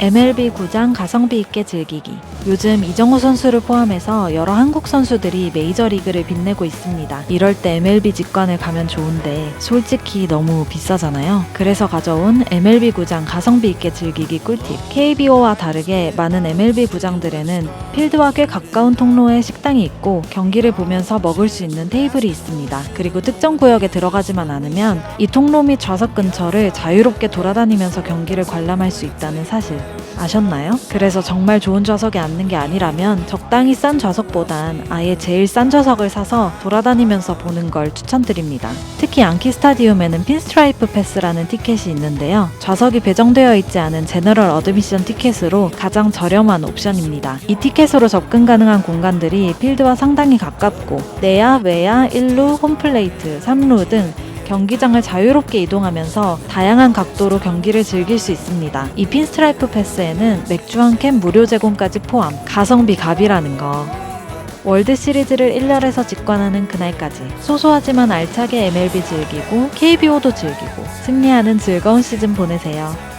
MLB 구장 가성비 있게 즐기기. 요즘 이정우 선수를 포함해서 여러 한국 선수들이 메이저리그를 빛내고 있습니다. 이럴 때 MLB 직관을 가면 좋은데 솔직히 너무 비싸잖아요. 그래서 가져온 MLB 구장 가성비 있게 즐기기 꿀팁. KBO와 다르게 많은 MLB 구장들에는 필드와 꽤 가까운 통로에 식당이 있고 경기를 보면서 먹을 수 있는 테이블이 있습니다. 그리고 특정 구역에 들어가지만 않으면 이 통로 및 좌석 근처를 자유롭게 돌아다니면서 경기를 관람할 수 있다는 사실. 아셨나요? 그래서 정말 좋은 좌석에 앉는 게 아니라면 적당히 싼 좌석보단 아예 제일 싼 좌석을 사서 돌아다니면서 보는 걸 추천드립니다. 특히 양키 스타디움에는 핀스트라이프 패스라는 티켓이 있는데요. 좌석이 배정되어 있지 않은 제너럴 어드미션 티켓으로 가장 저렴한 옵션입니다. 이 티켓으로 접근 가능한 공간들이 필드와 상당히 가깝고 내야, 외야, 1루, 홈플레이트, 3루 등 경기장을 자유롭게 이동하면서 다양한 각도로 경기를 즐길 수 있습니다. 이 핀스트라이프 패스에는 맥주 한 캔 무료 제공까지 포함, 가성비 갑이라는 거. 월드 시리즈를 1년에서 직관하는 그날까지 소소하지만 알차게 MLB 즐기고 KBO도 즐기고 승리하는 즐거운 시즌 보내세요.